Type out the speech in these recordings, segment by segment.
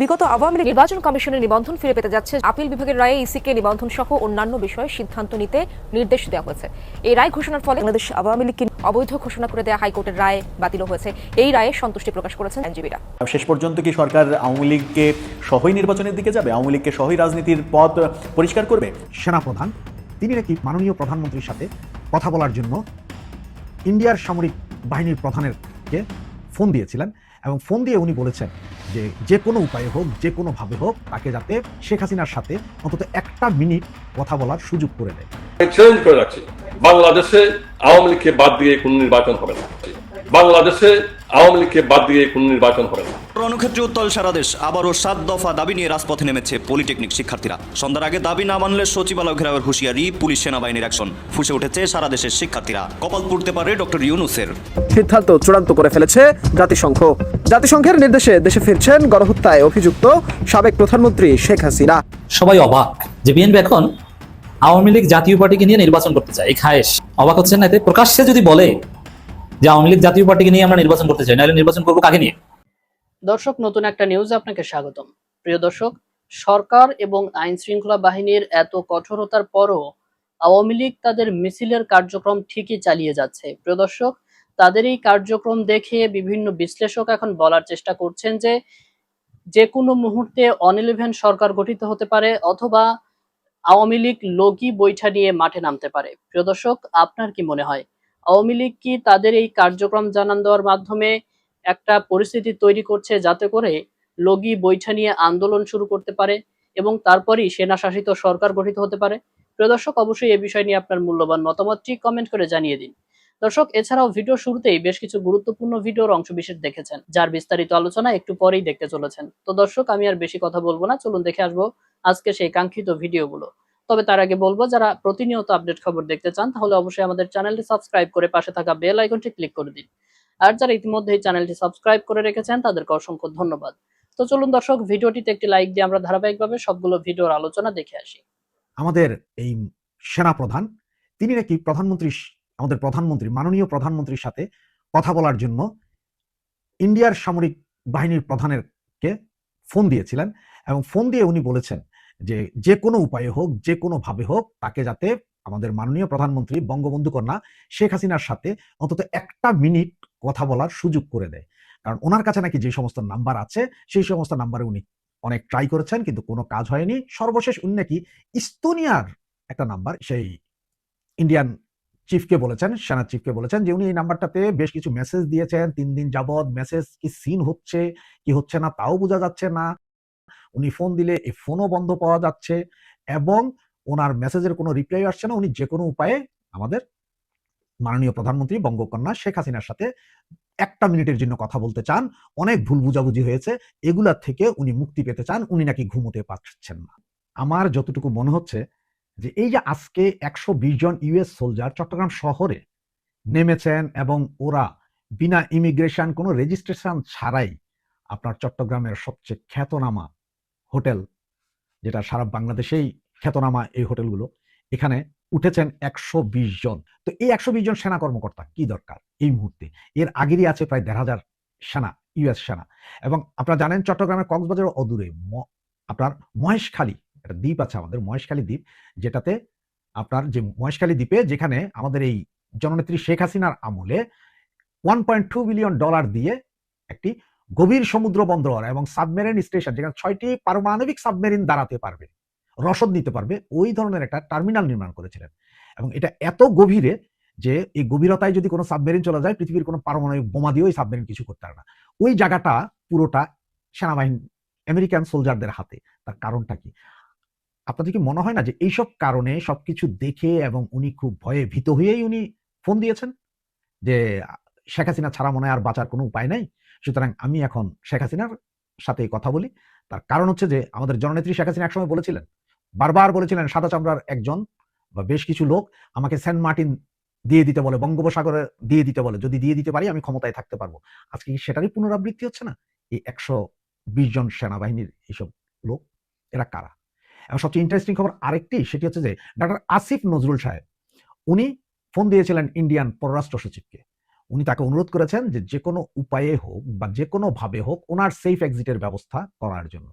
বিগত আওয়ামী লীগ নির্বাচন কমিশনের নিবন্ধন ফিরে পেতে যাচ্ছে। আপিল বিভাগের রায়ে ইসিকে নিবন্ধন সহ অন্যান্য বিষয়ে সিদ্ধান্ত নিতে নির্দেশ দেওয়া হয়েছে। এই রায় ঘোষণার ফলে বাংলাদেশ আওয়ামী লীগকে অবৈধ ঘোষণা করে দেওয়া হাইকোর্টের রায় বাতিল হয়েছে। এই রায়ে সন্তুষ্টি প্রকাশ করেছেন আইনজীবীরা। শেষ পর্যন্ত কি সরকার আওয়ামী লীগকে সহই নির্বাচনের দিকে যাবে? আওয়ামী লীগকে সহই রাজনীতির পথ পরিষ্কার করবে? সেনাপ্রধান তিনি নাকি মাননীয় প্রধানমন্ত্রীর সাথে কথা বলার জন্য ইন্ডিয়ার সামরিক বাহিনীর প্রধানেরকে ফোন দিয়েছিলেন। এবং ফোন দিয়ে উনি বলেছেন যে যে কোনো উপায়ে হোক, যে কোনোভাবে হোক, তাকে যাতে শেখ হাসিনার সাথে অন্তত একটা মিনিট কথা বলার সুযোগ করে দেয়। চ্যালেঞ্জ করে রাখছি। বাংলাদেশে আওয়ামী লীগকে বাদ দিয়ে কোনো নির্বাচন হবে না। বাংলাদেশে আওয়ামী লীগকে বাদ দিয়ে কোনো নির্বাচন হবে না। রণক্ষেত্রে উত্তল সারা দেশ। আবারও সাত দফা দাবি নিয়ে রাজপথে নেমেছে পলিটেকনিক শিক্ষার্থীরা। সন্ধ্যার আগে দাবি না মানলে সচিবালয় ঘেরাওয়ের হুঁশিয়ারি পুলিশ সেনাবাহিনীর অ্যাকশন। ফুসে উঠেছে সারা দেশের শিক্ষার্থীরা। কপাল পুড়তে পারে ডক্টর ইউনুসের। সিদ্ধান্ত চূড়ান্ত করে ফেলেছে জাতিসংঘ। জাতিসংঘের নির্দেশে দেশে ফিরছেন গণহত্যায় অভিযুক্ত সাবেক প্রধানমন্ত্রী শেখ হাসিনা। সবাই অবাক যে বিএনপি এখন আওয়ামী লীগ জাতীয় পার্টিকে নিয়ে নির্বাচন করতে চায়। এই খায়েশ অবাক হচ্ছেন না এতে? প্রকাশ্যে যদি বলে যে আওয়ামী লীগ জাতীয় পার্টিকে নিয়ে আমরা নির্বাচন করতে চাই, নাহলে নির্বাচন করব কাকে নিয়ে? দর্শক, নতুন একটা নিউজ আপনাকে স্বাগতম। প্রিয় দর্শক, সরকার এবং আইন শৃঙ্খলা বাহিনীর এত কঠোরতার পরও আওয়ামী লীগ তাদের মিছিলের কার্যক্রম ঠিকই চালিয়ে যাচ্ছে। প্রিয় দর্শক, তাদের এই কার্যক্রম দেখে বিভিন্ন বিশ্লেষক এখন বলার চেষ্টা করছেন যে যে কোনো মুহূর্তে অন সরকার গঠিত হতে পারে অথবা আওয়ামী লীগ লগি বৈঠা নিয়ে মাঠে নামতে পারে। প্রিয় দর্শক, আপনার কি মনে হয়? আওয়ামী লীগ কি তাদের এই কার্যক্রম জানান দেওয়ার মাধ্যমে একটা পরিস্থিতি তৈরি করছে যাতে করে লগি বৈঠা নিয়ে আন্দোলন শুরু করতে পারে এবং তারপরই সেনা শাসিত সরকার গঠিত হতে পারে? প্রিয় দর্শক, অবশ্যই এ বিষয় নিয়ে আপনার মূল্যবান মতামতটি কমেন্ট করে জানিয়ে দিন। দর্শক, এছাড়াও ভিডিও শুরুতেই বেশ কিছু গুরুত্বপূর্ণ ভিডিওর অংশবিশেষ দেখেছেন, যার বিস্তারিত আলোচনা একটু পরেই দেখতে চলেছেন। তো দর্শক, আমি আর বেশি কথা বলব না, চলুন দেখে আসব আজকে সেই কাঙ্ক্ষিত ভিডিওগুলো। তবে তার আগে বলব, যারা প্রতিনিয়ত আপডেট খবর দেখতে চান, তাহলে অবশ্যই আমাদের চ্যানেলটি সাবস্ক্রাইব করে পাশে থাকা বেল আইকনটি ক্লিক করে দিন। আর যারা ইতিমধ্যে চ্যানেলটি সাবস্ক্রাইব করে রেখেছেন, তাদেরকে অসংখ্য ধন্যবাদ। তো চলুন দর্শক, ভিডিওটিতে একটি লাইক দিয়ে আমরা ধারাবাহিকভাবে সবগুলো ভিডিওর আলোচনা দেখে আসি। আমাদের এই সেনা প্রধান তিনি নাকি প্রধানমন্ত্রী, আমাদের প্রধানমন্ত্রী, মাননীয় প্রধানমন্ত্রীর সাথে কথা বলার জন্য ইন্ডিয়ার সামরিক বাহিনীর প্রধানেরকে ফোন দিয়েছিলেন এবং ফোন দিয়ে উনি বলেছেন যে যে কোনো উপায়ে হোক, যে কোনোভাবে হোক, তাকে যাতে আমাদের মাননীয় প্রধানমন্ত্রী বঙ্গবন্ধু কন্যা শেখ হাসিনার সাথে অন্তত একটা মিনিট কথা বলার সুযোগ করে দেয়। কারণ ওনার কাছে নাকি যে সমস্ত নাম্বার আছে, সেই সমস্ত নাম্বারে উনি অনেক ট্রাই করেছেন, কিন্তু কোনো কাজ হয়নি। সর্বশেষ উনি নাকি ইস্তোনিয়ার একটা নাম্বার, সেই ইন্ডিয়ান চিফকে বলেছেন, সেনা চিফকে বলেছেন, যে উনি এই নাম্বারটাতে বেশ কিছু মেসেজ দিয়েছেন, তিন দিন যাবৎ মেসেজ কি সিন হচ্ছে, কি হচ্ছে না, তাও বোঝা যাচ্ছে না। উনি ফোন দিলে এই ফোনও বন্ধ পাওয়া যাচ্ছে এবং ওনার মেসেজের কোনো রিপ্লাই আসছে না, উনি যে কোনো উপায়ে আমাদের মাননীয় প্রধানমন্ত্রী বঙ্গকন্যা শেখ হাসিনার সাথে একটা মিনিটের জন্য কথা বলতে চান। অনেক ভুল বুঝাবুঝি হয়েছে, এগুলার থেকে উনি মুক্তি পেতে চান, উনি নাকি ঘুমোতে পারছেন না। আমার যতটুকু মনে হচ্ছে যে এই যে আজকে একশো বিশ জন ইউএস সোলজার চট্টগ্রাম শহরে নেমেছেন এবং ওরা বিনা ইমিগ্রেশন কোনো রেজিস্ট্রেশন ছাড়াই আপনার চট্টগ্রামের সবচেয়ে খ্যাতনামা হোটেল, যেটা সারা বাংলাদেশেই খ্যাতনামা এই হোটেলগুলো, এখানে উঠেছেন একশো বিশ জন। তো এই একশো বিশ জন সেনা কর্মকর্তা, কি দরকার এই মুহূর্তে? এর আগেরই আছে প্রায় দেড় হাজার সেনা ইউএস সেনা। এবং আপনারা জানেন চট্টগ্রামের কক্সবাজার অদূরে আপনার মহেশখালী, একটা দ্বীপ আছে আমাদের, মহেশখালী দ্বীপ, যেটাতে আপনার যে মহেশখালী দ্বীপে যেখানে আমাদের এই জননেত্রী শেখ হাসিনার আমলে one point two billion dollar দিয়ে একটি গভীর সমুদ্র বন্দর এবং সাবমেরিন স্টেশন, যেখানে ছয়টি পারমাণবিক সাবমেরিন দাঁড়াতে পারবে, রসদ নিতে পারবে, ওই ধরনের একটা টার্মিনাল নির্মাণ করেছিলেন। এবং এটা এত গভীরে যে এই গভীরতায় যদি কোনো সাবমেরিন চলে যায়, পৃথিবীর কোনো পারমাণবিক বোমা দিয়েও ওই সাবমেরিন কিছু করতে পারে না। ওই জায়গাটা পুরোটা সেনাবাহিনী, আমেরিকান সোলজারদের হাতে। তার কারণটা কি? আপনাদের কি মনে হয় না যে এইসব কারণে সবকিছু দেখে এবং উনি খুব ভয়ে ভীত হয়েই উনি ফোন দিয়েছেন? যে শেখ হাসিনা ছাড়া মনে হয় আর বাঁচার কোনো উপায় নাই? সুতরাং আমি এখন শেখ হাসিনার সাথে কথা বলি। তার কারণ হচ্ছে যে, আমাদের জননেত্রী শেখ হাসিনা একসময় বলেছিলেন, বারবার বলেছিলেন, সাদা চামড়ার একজন বা বেশ কিছু লোক আমাকে সেন্ট মার্টিন দিয়ে দিতে বলে, বঙ্গোপসাগরে দিয়ে দিতে বলে, যদি দিয়ে দিতে পারি আমি ক্ষমতায় থাকতে পারব। আজকে কি সেটারই পুনরাবৃত্তি হচ্ছে না? এই একশো বিশ জন সেনাবাহিনীর এইসব লোক, এরা কারা? এবং সবচেয়ে ইন্টারেস্টিং খবর আরেকটি, সেটি হচ্ছে যে, ডাক্তার আসিফ নজরুল সাহেব, উনি ফোন দিয়েছিলেন ইন্ডিয়ান পররাষ্ট্র সচিবকে। উনি তাকে অনুরোধ করেছেন যে যে কোনো উপায়ে হোক বা যে কোনো ভাবে হোক ওনার সেফ এক্সিটের ব্যবস্থা করার জন্য।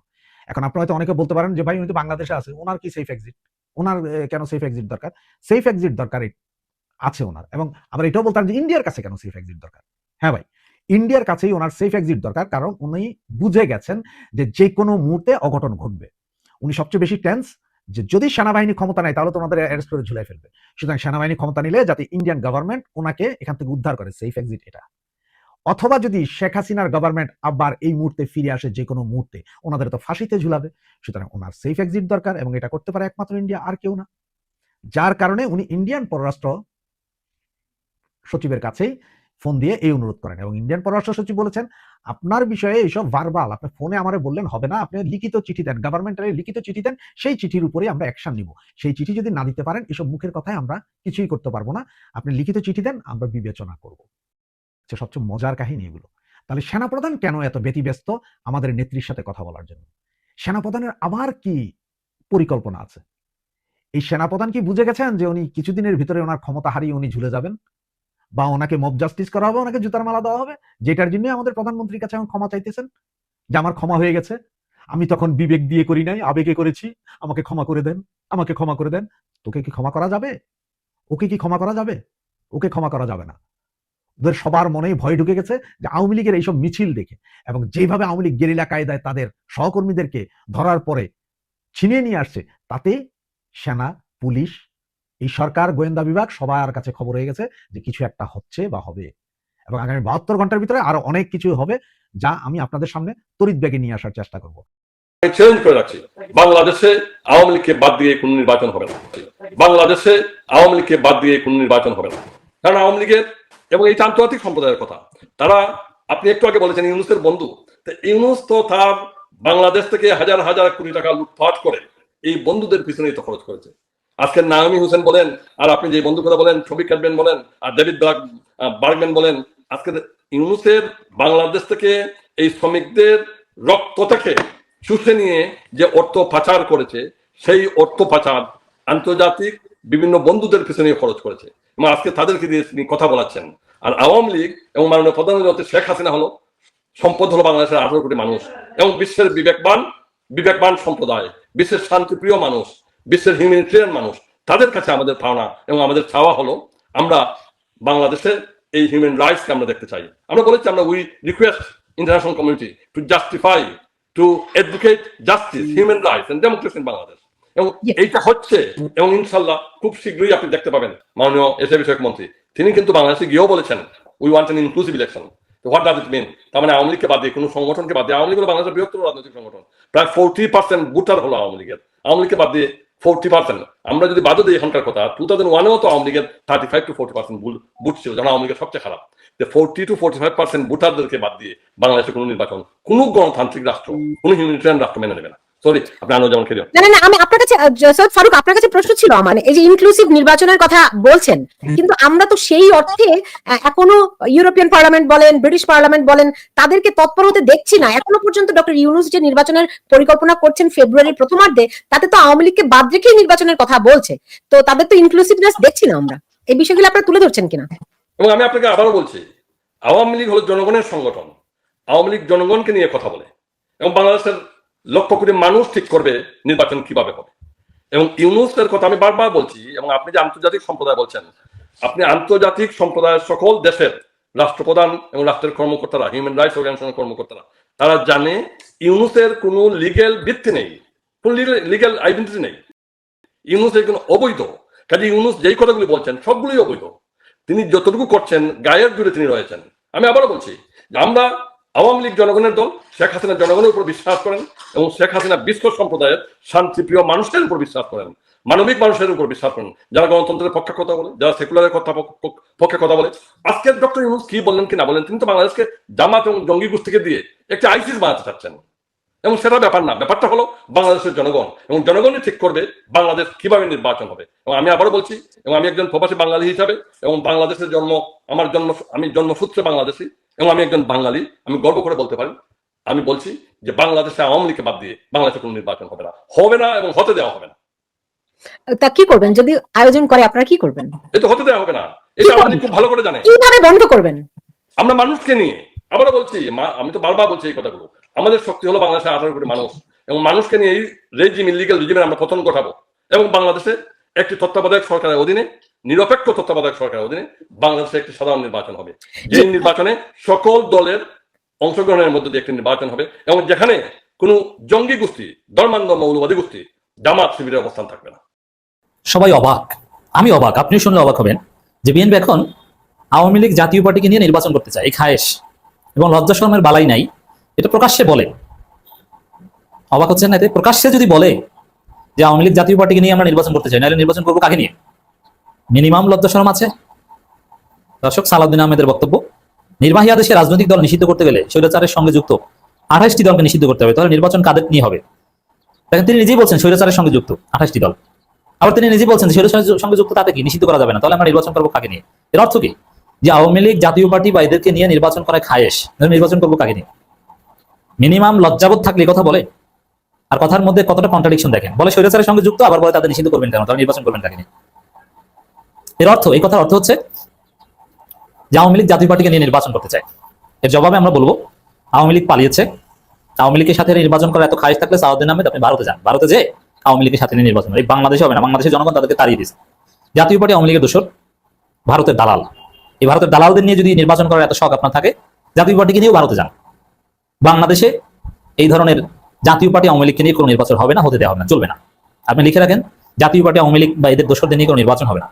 এখন আপনি হয়তো অনেকে বলতে পারেন যে, ভাই, উনি তো বাংলাদেশে আছে, ওনার কি সেফ এক্সিট ওনার কেন সেফ এক্সিট দরকার? সেফ এক্সিট দরকার আছে ওনার এবং আমরা এটাও বলতাম যে ইন্ডিয়ার কাছে কেন সেফ এক্সিট দরকার? হ্যাঁ ভাই, ইন্ডিয়ার কাছেই ওনার সেফ এক্সিট দরকার কারণ উনি বুঝে গেছেন যে যে কোনো মুহূর্তে অঘটন ঘটবে। উনি সবচেয়ে বেশি টেন্স যে যদি সেনাবাহিনী ক্ষমতা নেয়, তাহলে তো ওনাদের অ্যারেস্ট করে ঝুলাই ফেলবে। সুতরাং সেনাবাহিনী ক্ষমতা নিলে যাতে ইন্ডিয়ান গভর্নমেন্ট ওনাকে এখান থেকে উদ্ধার করে সেফ এক্সিট এটা। অথবা যদি শেখ হাসিনার গভর্নমেন্ট আবার এই মুহূর্তে ফিরে আসে যে কোনো মুহূর্তে, ওনাদের তো ফাঁসিতে ঝুলাবে। সুতরাং ওনার সেফ এক্সিট দরকার এবং এটা করতে পারে একমাত্র ইন্ডিয়া আর কেউ না। যার কারণে উনি ইন্ডিয়ান পররাষ্ট্র সচিবের কাছেই ফোন দিয়ে এই অনুরোধ করেন এবং ইন্ডিয়ান পররাষ্ট্র সচিব বলেছেন, আপনার বিষয়ে এইসব ভার্বাল আপনি ফোনে আমারে বললেন হবে না, আপনি লিখিত চিঠি দেন গভর্নমেন্টের লিখিত চিঠি দেন, সেই চিঠির উপরে আমরা অ্যাকশন নিব। সেই চিঠি যদি না দিতে পারেন, এসব মুখের কথায় আমরা কিছুই করতে পারব না। আপনি লিখিত চিঠি দেন, আমরা বিবেচনা করব। হচ্ছে সবচেয়ে মজার কাহিনী এগুলো। তাহলে সেনাপ্রধান কেন এত ব্যতিব্যস্ত আমাদের নেত্রীর সাথে কথা বলার জন্য? সেনাপ্রধানের আবার কি পরিকল্পনা আছে? এই সেনাপ্রধান কি বুঝে গেছেন যে উনি কিছুদিনের ভিতরে ওনার ক্ষমতা হারিয়ে উনি ঝুলে যাবেন? বা ওনাকে মব জাস্টিস করা হবে, ওনাকে জুতার মালা দেওয়া হবে, যেটার জন্য আমাদের প্রধানমন্ত্রীর কাছে এখন ক্ষমা চাইতেছেন, যে আমার ক্ষমা হয়ে গেছে। আমি তখন বিবেক দিয়ে করি নাই, আবেগে করেছি, আমাকে ক্ষমা করে দেন, আমাকে ক্ষমা করে দেন। তোকে কি ক্ষমা করা যাবে? ওকে কি ক্ষমা করা যাবে? ওকে ক্ষমা করা যাবে না। ওদের সবার মনেই ভয় ঢুকে গেছে যে আওয়ামী লীগের এইসব মিছিল দেখে এবং যেভাবে আওয়ামী লীগ গেরিলা কায়দায় তাদের সহকর্মীদেরকে ধরার পরে ছিনিয়ে নিয়ে আসছে, তাতে সেনা, পুলিশ এই সরকার, গোয়েন্দা বিভাগ সবার কাছে খবর হয়ে গেছে যে কিছু একটা হচ্ছে বা হবে। এবং আগামী বাহাত্তর ঘণ্টার ভিতরে আরও অনেক কিছু হবে যা আমি আপনাদের সামনে তড়িৎ ব্যাগে নিয়ে আসার চেষ্টা করব। চ্যালেঞ্জ করে বাংলাদেশে আওয়ামী লীগকে বাদ দিয়ে কোনো নির্বাচন হবে না। বাংলাদেশে আওয়ামী লীগকে বাদ দিয়ে নির্বাচন হবে না। কারণ আওয়ামী লীগের এবং এই আন্তর্জাতিক সম্প্রদায়ের কথা, তারা, আপনি একটু আগে বলেছেন ইউনুসের বন্ধু। ইউনুস তো তার বাংলাদেশ থেকে হাজার হাজার কোটি টাকা লুটপাট করে এই বন্ধুদের পিছনেই তো খরচ করেছে। আজকে নাওমি হোসেন বলেন, আর আপনি যে বন্ধু কথা বলেন ছবি কাটবেন বলেন, আর ডেভিড বার্গম্যান বলেন আজকে ইউনুসের বাংলাদেশ থেকে এই শ্রমিকদের রক্ত থেকে শুষে নিয়ে যে অর্থ পাচার করেছে, সেই অর্থ পাচার আন্তর্জাতিক বিভিন্ন বন্ধুদের পিছনে খরচ করেছে। এবং আজকে তাদেরকে দিয়ে তিনি কথা বলাচ্ছেন। আর আওয়ামী লীগ এবং মাননীয় প্রধানমন্ত্রী শেখ হাসিনা হলো সম্পদ হলো বাংলাদেশের আঠারো কোটি মানুষ এবং বিশ্বের বিবেকবান বিবেকবান সম্প্রদায়, বিশ্বের শান্তিপ্রিয় মানুষ। বিশ্বের হিউম্যানিটেরিয়ান মানুষ তাদের কাছে আমাদের পাওনা এবং আমাদের চাওয়া হলো আমরা বাংলাদেশে এই হিউম্যান রাইটসকে আমরা দেখতে চাই। আমরা বলেছি আমরা we request international community to justify to educate justice human rights and democracy in Bangladesh এবং এইটা হচ্ছে এবং ইনশাল্লাহ খুব শীঘ্রই আপনি দেখতে পাবেন। মাননীয় এস বিষয়ক মন্ত্রী তিনি কিন্তু বাংলাদেশে গিয়েও বলেছেন we want an inclusive election what does it mean তার মানে আওয়ামী লীগকে বাদ দিয়ে কোনো সংগঠনকে বাদ দিয়ে আওয়ামী লীগ হলো বাংলাদেশের বৃহত্তর রাজনৈতিক সংগঠন। প্রায় ফোরটি পার্সেন্ট ভোটার হলো আওয়ামী লীগের। আওয়ামী লীগকে বাদ দিয়ে ফোরটি পার্সেন্ট আমরা যদি বাদও দিই এখনকার কথা টু থাউজেন্ড ওয়ানেও তো আওয়ামী লীগের thirty five to forty percent vote ছিল যারা আওয়ামী লীগের সবচেয়ে খারাপ। যে forty to forty five percent ভোটারদেরকে বাদ দিয়ে বাংলাদেশে কোনো নির্বাচন, কোনো গণতান্ত্রিক রাষ্ট্র, কোনো হিউম্যানিটেরিয়ান রাষ্ট্র মেনে নেবে না। সরি আপনি আনো যেমন খেলিও না না না আমি আপনার কাছে সৈয়দ ফারুক আপনার কাছে প্রশ্ন ছিল আমার। এই যে ইনক্লুসিভ নির্বাচনের কথা বলছেন কিন্তু আমরা তো সেই অর্থে এখনও ইউরোপিয়ান পার্লামেন্ট বলেন ব্রিটিশ পার্লামেন্ট বলেন তাদেরকে তৎপর হতে দেখছি না। এখনও পর্যন্ত ডক্টর ইউনুস যে নির্বাচনের পরিকল্পনা করছেন ফেব্রুয়ারির প্রথমার্ধে তাতে তো আওয়ামী লীগকে বাদ রেখেই নির্বাচনের কথা বলছে। তো তাদের তো ইনক্লুসিভনেস দেখছি না আমরা। এই বিষয়গুলো আপনারা তুলে ধরছেন কিনা? এবং আমি আপনাকে আবারও বলছি আওয়ামী লীগ হলো জনগণের সংগঠন। আওয়ামী লীগ জনগণকে নিয়ে কথা বলে। এবং বাংলাদেশের লক্ষ কোটি মানুষ ঠিক করবে নির্বাচন কীভাবে হবে। এবং ইউনুসের কথা আমি বারবার বলছি এবং আপনি যে আন্তর্জাতিক সম্প্রদায় বলছেন, আপনি আন্তর্জাতিক সম্প্রদায়ের সকল দেশের রাষ্ট্রপ্রধান এবং রাষ্ট্রের কর্মকর্তারা হিউম্যান রাইটস অর্গানাইজেশনের কর্মকর্তারা, তারা জানে ইউনুসের কোনো লিগেল ভিত্তি নেই, কোন লিগেল আইডেন্টিটি নেই। ইউনুস একজন অবৈধ, কাজে ইউনুস যেই কথাগুলি বলছেন সবগুলোই অবৈধ। তিনি যতটুকু করছেন, গায়ের জুড়ে তিনি রয়েছেন। আমি আবারও বলছি আমরা আওয়ামী লীগ জনগণের দল, শেখ হাসিনা জনগণের উপর বিশ্বাস করেন এবং শেখ হাসিনা বিশ্ব সম্প্রদায়ের শান্তিপ্রিয় মানুষের উপর বিশ্বাস করেন, মানবিক মানুষের উপর বিশ্বাস করেন, যারা গণতন্ত্রের পক্ষে কথা বলে, যারা সেকুলারের কথা পক- পক- পক্ষে কথা বলে। আজকে ডক্টর ইউনুস কি বললেন, কি না বলেন তিনি তো বাংলাদেশকে জামাত এবং জঙ্গি গোষ্ঠীকে দিয়ে একটি আইসিস বানাতে চাচ্ছেন। এবং সেটা ব্যাপার না। ব্যাপারটা হলো বাংলাদেশের জনগণ। এবং জনগণই ঠিক করবে বাংলাদেশ কীভাবে নির্বাচন হবে। এবং আমি আবারও বলছি এবং আমি একজন প্রবাসী বাঙালি হিসাবে এবং বাংলাদেশের জন্ম আমার জন্ম আমি জন্মসূত্রে বাংলাদেশি এবং আমি একজন বাঙালি আমি গর্ব করে বলতে পারি আমি বলছি যে বাংলাদেশে আওয়ামী লীগকে বাদ দিয়ে বাংলাদেশে কোনো নির্বাচন হবে না। হবে না এবং হতে দেওয়া হবে না। তা কি করবেন? যদি আয়োজন করে আপনারা কি করবেন? হতে দেওয়া হবে না। এটা লীগ খুব ভালো করে জানে কীভাবে বন্ধ করবেন? আমরা মানুষকে নিয়ে আবারও বলছি আমি তো বারবার বলছি এই কথাগুলো। আমাদের শক্তি হলো বাংলাদেশের আঠারো কোটি মানুষ। এবং মানুষকে নিয়ে এই রেজিম ইলিগাল রেজিমের আমরা পতন ঘটাবো। এবং বাংলাদেশে একটি তত্ত্বাবধায়ক সরকারের অধীনে নিরপেক্ষ তত্ত্বাবধায়ক সরকারের অধীনে বাংলাদেশে একটি সাধারণ নির্বাচন হবে। যে নির্বাচনে সকল দলের অংশগ্রহণের মধ্যে দিয়ে একটি নির্বাচন হবে এবং যেখানে কোনো জঙ্গি গোষ্ঠী ধর্মান্ধ মৌলবাদী গোষ্ঠী জামাত শিবিরের অবস্থান থাকবে না। সবাই অবাক। আমি অবাক। আপনি শুনলে অবাক হবেন যে বিএনপি এখন আওয়ামী লীগ জাতীয় পার্টিকে নিয়ে নির্বাচন করতে চায়। এই খায়েশ। এবং লজ্জা শর্মের বালাই নাই। এটা প্রকাশ্যে বলে। অবাক হচ্ছেন না এতে? প্রকাশ্যে যদি বলে যে আওয়ামী লীগ জাতীয় পার্টিকে নিয়ে আমরা নির্বাচন করতে চাই, নাহলে নির্বাচন করব কাকে নিয়ে? মিনিমাম লজ্জা আছে। দর্শক, সালাউদ্দিন আহমেদের বক্তব্য, নির্বাহী আদেশে রাজনৈতিক দল নিষিদ্ধ করতে গেলে স্বৈরাচারের সঙ্গে যুক্ত আঠাশটি দলকে নিষিদ্ধ করতে হবে, তাহলে নির্বাচন কাদের নিয়ে হবে? দেখেন, তিনি নিজেই বলছেন স্বৈরাচারের সঙ্গে যুক্ত আঠাশটি দল। আবার তিনি নিজেই বলছেন সেটা সঙ্গে যুক্ত তাতে কি? নিষিদ্ধ করা যাবে না, তাহলে আমরা নির্বাচন করব কাকে নিয়ে? এর অর্থ কি? যে আওয়ামী লীগ জাতীয় পার্টি বা এদেরকে নিয়ে নির্বাচন করা খায়েশ নির্বাচন করব কাকে নিয়ে? মিনিমাম লজ্জাবোধ থাকলে কথা বলে। আর কথার মধ্যে কতটা কন্ট্রাডিকশন দেখেন। বলে স্বৈরাচারের সঙ্গে যুক্ত, আবার বলে তাদের নিষিদ্ধ করবেন কেন? তাহলে নির্বাচন করবেন কাকে এর অর্থ, এই কথার অর্থ হচ্ছে যে আওয়ামী লীগ জাতীয় পার্টিকে নিয়ে নির্বাচন করতে চায়। এর জবাবে আমরা বলব, আওয়ামী লীগ পালিয়েছে। আওয়ামী লীগের সাথে নির্বাচন করা এত খায়েশ থাকলে সাউদ্দিন আহমেদ, আপনি ভারতে যান। ভারতে যে আওয়ামী লীগের সাথে নির্বাচন। এই বাংলাদেশে হবে না, বাংলাদেশের জনগণ তাদেরকে তাড়িয়ে দিয়েছে। জাতীয় পার্টি আওয়ামী লীগের দোষর, ভারতের দালাল। এই ভারতের দালালদের নিয়ে যদি নির্বাচন করার এত শখ আপনার থাকে, জাতীয় পার্টিকে নিয়েও ভারতে যান। বাংলাদেশে এই ধরনের জাতীয় পার্টি আওয়ামী লীগকে নিয়ে কোনো নির্বাচন হবে না, হতে দেওয়া হবে না, চলবে না। আপনি লিখে রাখেন, জাতীয় পার্টি আওয়ামী লীগ বা এদের দোষরদের নিয়ে কোনো নির্বাচন হবে না।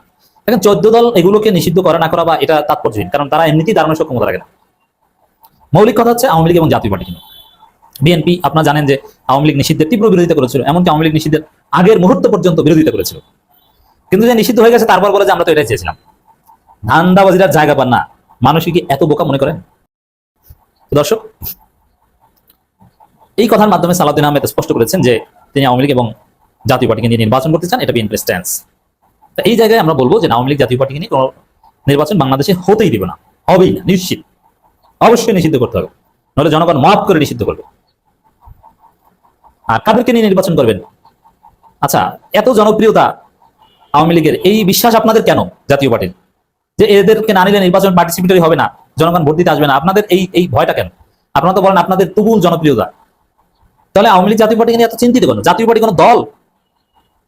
দেখেন, চোদ্দ দল এগুলোকে নিষিদ্ধ করা না করা বা এটা তাৎপর্যহীন, কারণ তারা এমনিতেই দাঁড়ানোর সক্ষমতা রাখে না। মৌলিক কথা হচ্ছে আওয়ামী লীগ এবং জাতীয় পার্টি নিয়ে বিএনপি, আপনারা জানেন যে আওয়ামী লীগ নিষিদ্ধের তীব্র বিরোধিতা করেছিল, এমনকি আওয়ামী লীগ নিষিদ্ধের আগের মুহূর্ত পর্যন্ত বিরোধিতা করেছিল। কিন্তু যে নিষিদ্ধ হয়ে গেছে, তারপর বলে যে আমরা তো এটাই চেয়েছিলাম। ধান্দাবাজিরা জায়গা পান না। মানুষকে কি এত বোকা মনে করেন? দর্শক এই কথার মাধ্যমে সালাউদ্দিন আহমেদ স্পষ্ট করেছেন যে তিনি আওয়ামী লীগ এবং জাতীয় পার্টিকে নিয়ে নির্বাচন করতে চান, এটা বিএনপি স্ট্যান্স তা এই জায়গায় আমরা বলব যে আওয়ামী লীগ জাতীয় পার্টিকে নিয়ে কোনো নির্বাচন বাংলাদেশে হতেই দিবে না, হবেই না, নিশ্চিত। অবশ্যই নিষিদ্ধ করতে হবে নাহলে জনগণ মাফ করে নিষিদ্ধ করবে। আর কাদেরকে নিয়ে নির্বাচন করবেন? আচ্ছা এত জনপ্রিয়তা আওয়ামী লীগের, এই বিশ্বাস আপনাদের কেন জাতীয় পার্টির? যে এদেরকে না নিলে নির্বাচন পার্টিসিপেটরি হবে না, জনগণ ভোট দিতে আসবে না, আপনাদের এই এই ভয়টা কেন? আপনারা তো বলেন আপনাদের তুমুল জনপ্রিয়তা। তাহলে আওয়ামী লীগ জাতীয় পার্টিকে নিয়ে এত চিন্তিত কেন? জাতীয় পার্টি কোনো দল?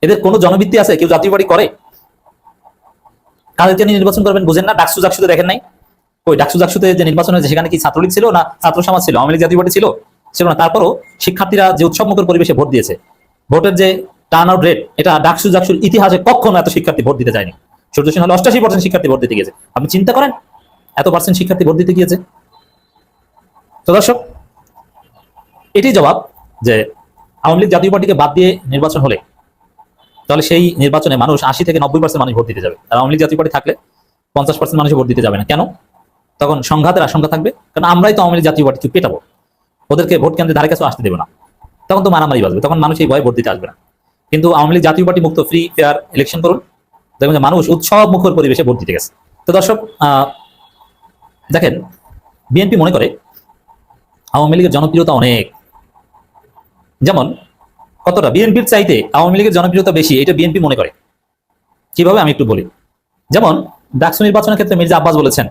এদের কোনো জনভিত্তি আছে? কেউ জাতীয় পার্টি করে? কাদেরকে নির্বাচন করবেন বুঝেন না? ডাকসু জাকসুতে দেখেন নাই? ওই ডাকসু জাকসুতে যে নির্বাচন হয়েছে, সেখানে কি ছাত্রলীগ ছিল না ছাত্র সমাজ ছিল? আওয়ামী লীগ জাতীয় পার্টি ছিল? ছিল না। তারপরও শিক্ষার্থীরা যে উৎসবমুখর পরিবেশে ভোট দিয়েছে, ভোটের যে টার্ন আউট রেট এটা ডাকসু জাকসুর ইতিহাসে কখনো এত শিক্ষার্থী ভোট দিতে যায়নি। সূর্য হলে অষ্টাশি পার্সেন্ট শিক্ষার্থী ভোট দিতে গিয়েছে। আপনি চিন্তা করেন, এত পার্সেন্ট শিক্ষার্থী ভোট দিতে গিয়েছে? তো দর্শক, এটাই জবাব। যে আওয়ামী লীগ জাতীয় পার্টিকে বাদ দিয়ে নির্বাচন হলে, তাহলে সেই নির্বাচনে মানুষ আশি থেকে নব্বই পার্সেন্ট মানুষ ভোট দিতে যাবে। আর আওয়ামী লীগ জাতীয় পার্টি থাকলে পঞ্চাশ পার্সেন্ট মানুষ ভোট দিতে যাবে না। কেন? তখন সংঘাতের আশঙ্কা থাকবে। কারণ আমরাই তো আওয়ামী লীগ জাতীয় পার্টি পেটাবো। ওদেরকে ভোট কেন্দ্রে ধারে কাছে আসতে দেবে না। তখন তো মারামারি বাজবে। তখন মানুষ এই ভয়ে ভোট দিতে আসবে না। কিন্তু আওয়ামী লীগ জাতীয় পার্টি মুক্ত ফ্রি ফেয়ার ইলেকশন করুন। দেখবেন যে মানুষ উৎসব মুখর পরিবেশে ভোট দিতে গেছে। তো দর্শক দেখেন, বিএনপি মনে করে আওয়ামী লীগের জনপ্রিয়তা অনেক। যেমন, কতটা? বিএনপির চাইতে আওয়ামী লীগের জনপ্রিয়তা বেশি, এটা বিএনপি মনে করে। কীভাবে আমি একটু বলি? যেমন, ডাকসু নির্বাচনের ক্ষেত্রে মির্জা আব্বাস বলেছেন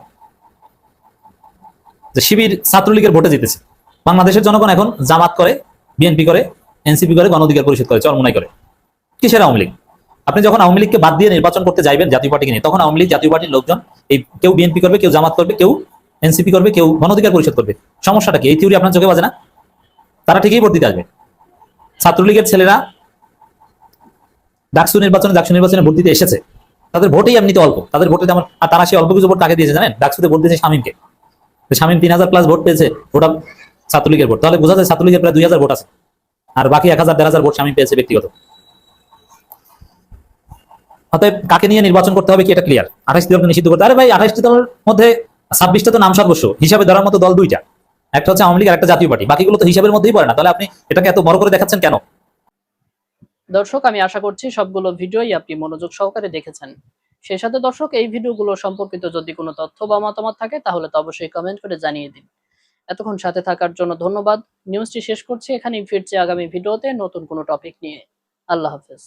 যে শিবির ছাত্রলীগের ভোটে জিতেছে। বাংলাদেশের জনগণ এখন জামাত করে, বিএনপি করে, এনসিপি করে গণ অধিকার পরিষদ করে, চরমুনাই করে। কিসের আওয়ামী লীগ? আপনি যখন আওয়ামী লীগকে বাদ দিয়ে নির্বাচন করতে যাইবেন জাতীয় পার্টিকে নিয়ে, তখন আওয়ামী লীগ জাতীয় পার্টির লোকজন এই কেউ বিএনপি করবে, কেউ জামাত করবে, কেউ এনসিপি করবে, কেউ গণ অধিকার পরিষদ করবে। সমস্যাটা কি? এই থিওরি আপনার চোখে বাজে না? তারা ঠিকই ভোট দিতে আসবে। ছাত্রলীগের ছেলেরা ডাকসু নির্বাচনে ডাকসু নির্বাচনে ভোট দিতে এসেছে। তাদের ভোটেই এমনিতে অল্প। তাদের ভোটে যেমন আর তারা সেই অল্প কিছু ভোট কাকে দিয়েছে জানেন? ডাকসুতে ভোট দিয়েছে তো শামীম তিন হাজার প্লাস ভোট পেয়েছে, ওটা ছাত্রলীগের ভোট। তাহলে বোঝা যায় ছাত্রলীগের প্রায় দুই হাজার ভোট আছে। আর বাকি এক হাজার, দেড় হাজার ভোট শামীম পেয়েছে ব্যক্তিগত। অতএব কাকে নিয়ে নির্বাচন করতে হবে কি এটা ক্লিয়ার আঠাশটি দলকে নিষিদ্ধ করতে আরে ভাই, আঠাশটি দলের মধ্যে ছাব্বিশটা তো নাম সর্বস্ব হিসাবে ধরার মতো দল দুইটা। একটা হচ্ছে আওয়ামী আর একটা জাতীয় পার্টি। বাকিগুলো তো হিসাবের মধ্যেই পড়ে না। তাহলে আপনি এটাকে এত বড় করে দেখাচ্ছেন কেন? দর্শক, আমি আশা করছি সবগুলো ভিডিওই আপনি মনোযোগ সহকারে দেখেছেন। সেই সাথে দর্শক, এই ভিডিওগুলো সম্পর্কিত যদি কোনো তথ্য বা মতামত থাকে, তাহলে তো অবশ্যই কমেন্ট করে জানিয়ে দিন। এতক্ষণ সাথে থাকার জন্য ধন্যবাদ। নিউজটি শেষ করছি, এখানেই ফিরছি আগামী ভিডিওতে নতুন কোনো টপিক নিয়ে। আল্লাহ হাফেজ।